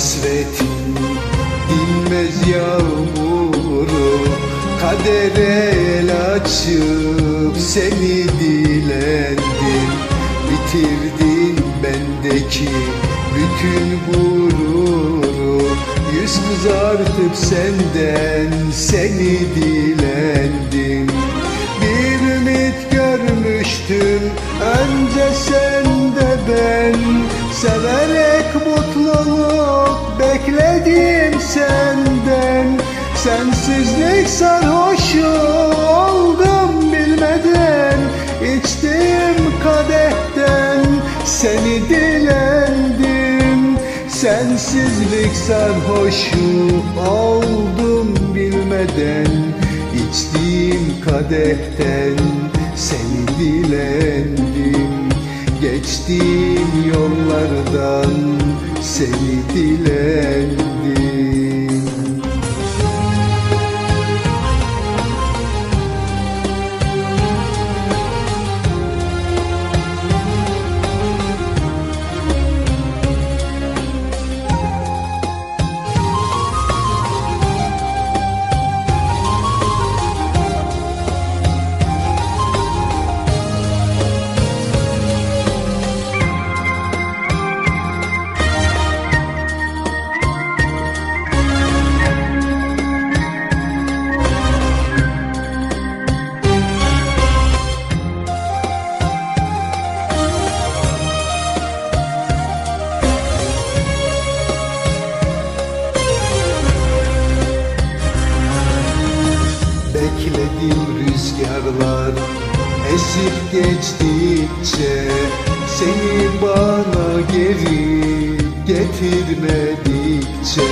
hasretin dinmez yağmuru. Kadere el açıp seni dilendim. Bitirdin bendeki bütün gururu. Yüz kızartıp senden seni dilendim. Bir ümit görmüştüm önce sende bekledim senden. Sensizlik sarhoşu oldum bilmeden. İçtiğim kadehten seni dilendim. Sensizlik sarhoşu oldum bilmeden. İçtiğim kadehten seni dilendim. Geçtiğim yollardan seni dilendim Bekledim rüzgarlar esip geçtikçe Seni bana geri getirmedikçe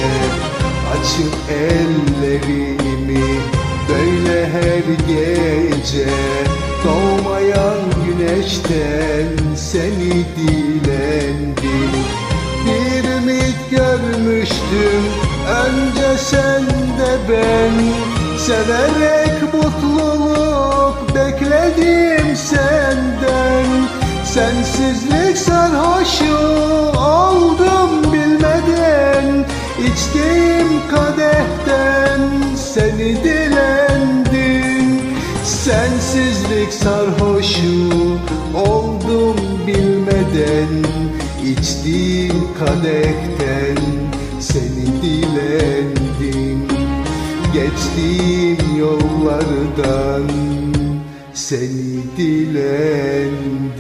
Açıp ellerimi böyle her gece Doğmayan güneşten seni dilendim. Bir ümit görmüştüm önce sende ben Severek mutluluk bekledim senden. Sensizlik sarhoşu oldum bilmeden. İçtiğim kadehten seni dilendim. Sensizlik sarhoşu oldum bilmeden. İçtiğim kadehten seni dilendim Geçtiğim yollardan seni dilendim